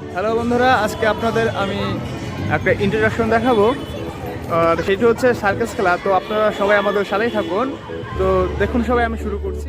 Hello বন্ধুরা, আজকে আপনাদের আমি একটা ইন্ট্রোডাকশন দেখাবো। আর সেটি হচ্ছে সার্কাস খেলা। তো আপনারা সবাই আমাদের সালেই থাকুন। তো দেখুন সবাই, আমি শুরু করছি।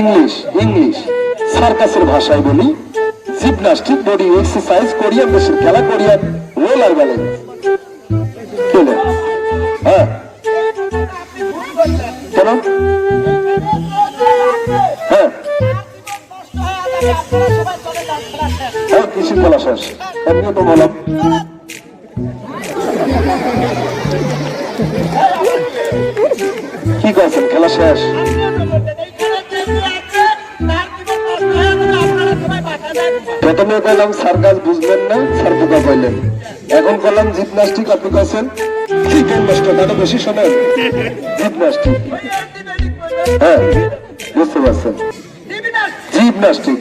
English English. সার্কাসের ভাষায় বলি, জিমনাস্টিক, বডি এক্সারসাইজ, কোরিয়ান দেশের খেলা, কোরিয়ান রোলার ব্যালেন্স। কেন? হ্যাঁ। কেন? হ্যাঁ। হ্যাঁ খেলা শেষ। তো বললাম। শেষ? প্রথমে কইলাম সার্কাস বুঝবেন না। সার্পুকা কইলেন। এখন করলাম জিমনাস্টিক আপনি চিকেন মাস্টার দাদা বেশি শোনেন। জিমনাস্টিক হ্যাঁ বুঝতে পারছেন। Gymnastic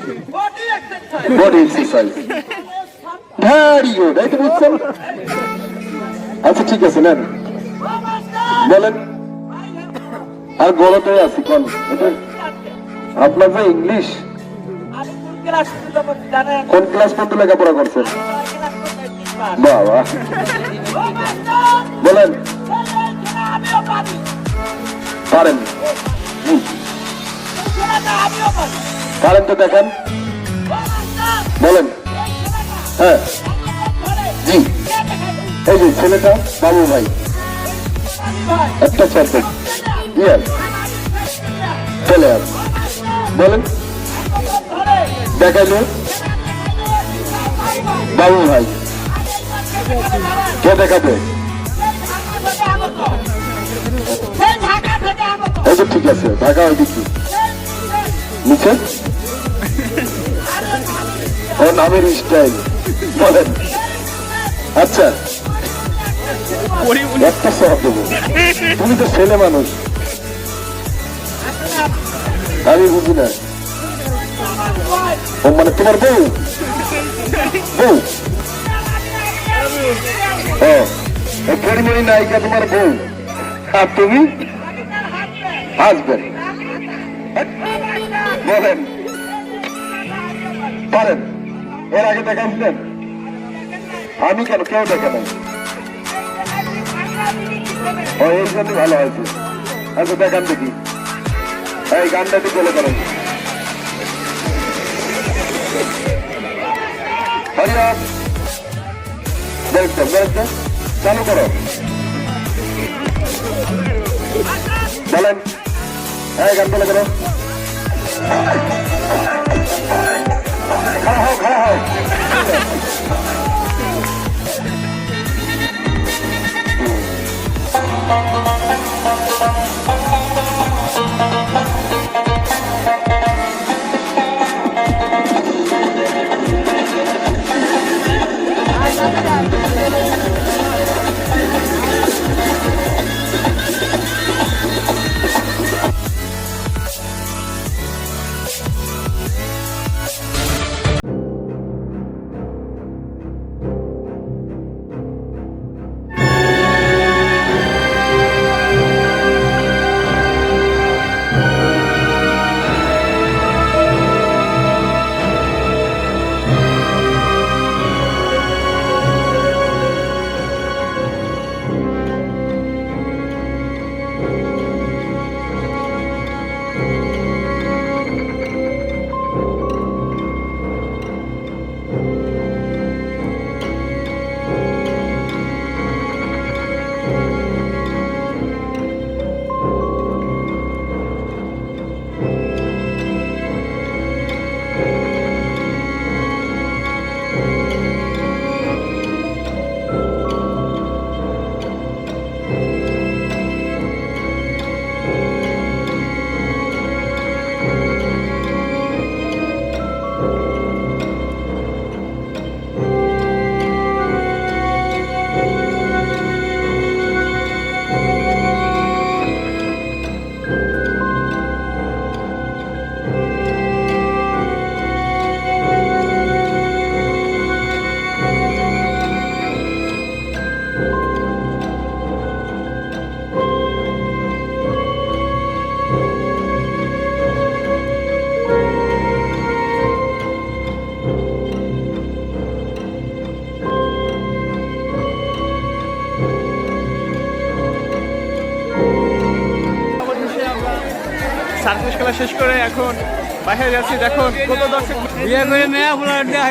body exercise very good তো বুঝছেন? আচ্ছা ঠিক আছে, নেন। বলেন, আর গড়তে আছি কোন আপনার যে ইংলিশ কোন ক্লাস পর্যন্ত লেখাপড়া করছেন বাবা। বলেন। পারেন। পারেন তো দেখেন। বলেন। হ্যাঁ। জি এই যে ছেলেটা বাবু ভাই। একটা ছেলে ইয়াস চলে আস। বলেন। দেখাইলে বাবু ভাই, কে দেখাবে? এই ঠিক আছে, ঢাকা ওই দিকে নিচে? ও, নামের স্টাইল। বলেন। আচ্ছা। একটা সব দেবো। তুমি তো ছেলে মানুষ। আমি বুঝি না। ও মানে তোমার বউ? বউ? ও নায়িকা তোমার বউ। আর তুমি? হাসবেন বলেন। পারেন। এর আগে দেখাইছিলেন। আমি কেন? কেউ দেখে নাই। ও এর জন্য ভালো হয়েছে। আচ্ছা দেখান দেখি। এই গানটা একটু চলে করেন হরিরাম বেরোচ্ছে বেরোচ্ছে চালু করো বলেন এই গান বলে করো সার্কাস খেলা শেষ করে এখন বাইরে যাচ্ছি দেখো কত দর্শক। বিয়ে করে ফুলার দেয়া